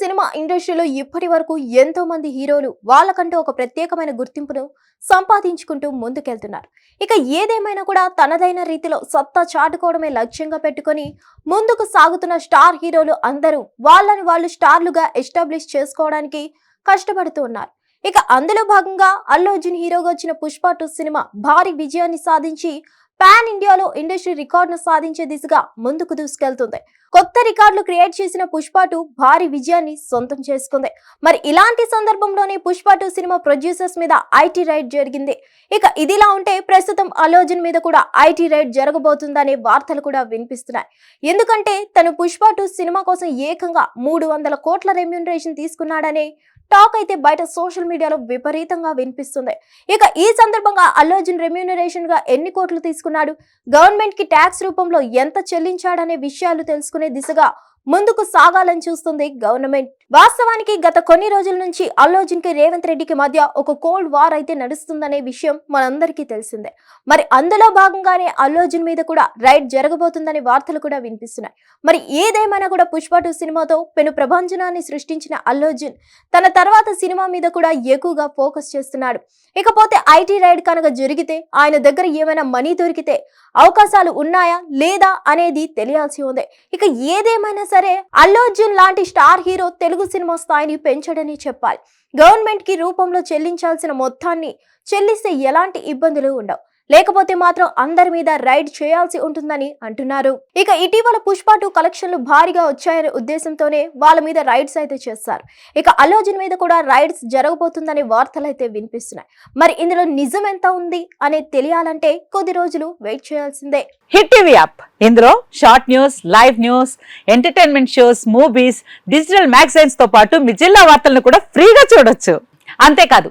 Cinema ఇండస్ట్రీలో ఇప్పటి వరకు ఎంతో మంది హీరోలు వాళ్ళకంటూ ఒక ప్రత్యేకమైన గుర్తింపును సంపాదించుకుంటూ ముందుకెళ్తున్నారు. ఇక ఏదేమైనా కూడా తనదైన రీతిలో సత్తా చాటుకోవడమే లక్ష్యంగా పెట్టుకొని ముందుకు సాగుతున్న స్టార్ హీరోలు అందరూ వాళ్ళని వాళ్ళు స్టార్లుగా ఎస్టాబ్లిష్ చేసుకోవడానికి కష్టపడుతూ ఉన్నారు. ఇక అందులో భాగంగా అల్లు అర్జున్ హీరోగా వచ్చిన పుష్ప టూ సినిమా భారీ విజయాన్ని సాధించి పాన్ ఇండియాలో ఇండస్ట్రీ రికార్డును సాధించే దిశగా ముందుకు దూసుకెళ్తుంది. కొత్త రికార్డులు క్రియేట్ చేసిన పుష్ప టూ భారీ విజయాన్ని సొంతం చేసుకుంది. మరి ఇలాంటి సందర్భంలోనే పుష్ప టూ సినిమా ప్రొడ్యూసర్స్ మీద ఐటీ రైడ్ జరిగింది. ఇక ఇదిలా ఉంటే ప్రస్తుతం అల్లు మీద కూడా ఐటీ రైడ్ జరగబోతుందనే వార్తలు కూడా వినిపిస్తున్నాయి. ఎందుకంటే తను పుష్ప టూ సినిమా కోసం ఏకంగా మూడు వందల కోట్ల రెమ్యూనరేషన్ తీసుకున్నాడనే టాక్ అయితే బయట సోషల్ మీడియాలో విపరీతంగా వినిపిస్తుంది. ఇక ఈ సందర్భంగా అల్లు అర్జున్ రెమ్యూనరేషన్గా ఎన్ని కోట్లు తీసుకున్నాడు. గవర్నమెంట్కి ట్యాక్స్ రూపంలో ఎంత చెల్లించాడనే విషయాలు తెలుసుకునే దిశగా ముందుకు సాగాలని చూస్తుంది గవర్నమెంట్. వాస్తవానికి గత కొన్ని రోజుల నుంచి అల్లోజన్కి రేవంత్ రెడ్డికి మధ్య ఒక కోల్డ్ వార్ అయితే నడుస్తుందనే విషయం మనందరికీ తెలిసిందే. మరి అందులో భాగంగానే అల్లు అర్జున్ మీద కూడా రైడ్ జరగబోతుందనే వార్తలు కూడా వినిపిస్తున్నాయి. మరి ఏదేమైనా కూడా పుష్ప టూ సినిమాతో పెను ప్రభంజనాన్ని సృష్టించిన అల్లు అర్జున్ తన తర్వాత సినిమా మీద కూడా ఎక్కువగా ఫోకస్ చేస్తున్నాడు. ఇకపోతే ఐటీ రైడ్ కనుక జరిగితే ఆయన దగ్గర ఏమైనా మనీ దొరికితే అవకాశాలు ఉన్నాయా లేదా అనేది తెలియాల్సి ఉంది. ఇక ఏదేమైనా సరే అల్లు అర్జున్ లాంటి స్టార్ హీరో తెలుగు సినిమా స్థాయిని పెంచడని చెప్పాలి. గవర్నమెంట్కి రూపంలో చెల్లించాల్సిన మొత్తాన్ని చెల్లిస్తే ఎలాంటి ఇబ్బందులు ఉండవు. లేకపోతే మాత్రం అందరి మీద రైడ్ చేయాల్సి ఉంటుందని అంటున్నారు. ఇక ఇటీవల పుష్ప టూ కలెక్షన్లు భారీగా వచ్చాయనే ఉద్దేశంతోనే వాళ్ళ మీద రైడ్స్ అయితే చేస్తారు. ఇక అల్లు మీద కూడా రైడ్స్ జరగబోతుందనే వార్తలు అయితే వినిపిస్తున్నాయి. మరి ఇందులో నిజం ఎంత ఉంది అనేది తెలియాలంటే కొద్ది రోజులు వెయిట్ చేయాల్సిందే. Hit TV app. ఇందులో short news live news entertainment shows movies digital మ్యాగజైన్స్తో పాటు మీ జిల్లా వార్తలను కూడా ఫ్రీగా చూడొచ్చు. అంతేకాదు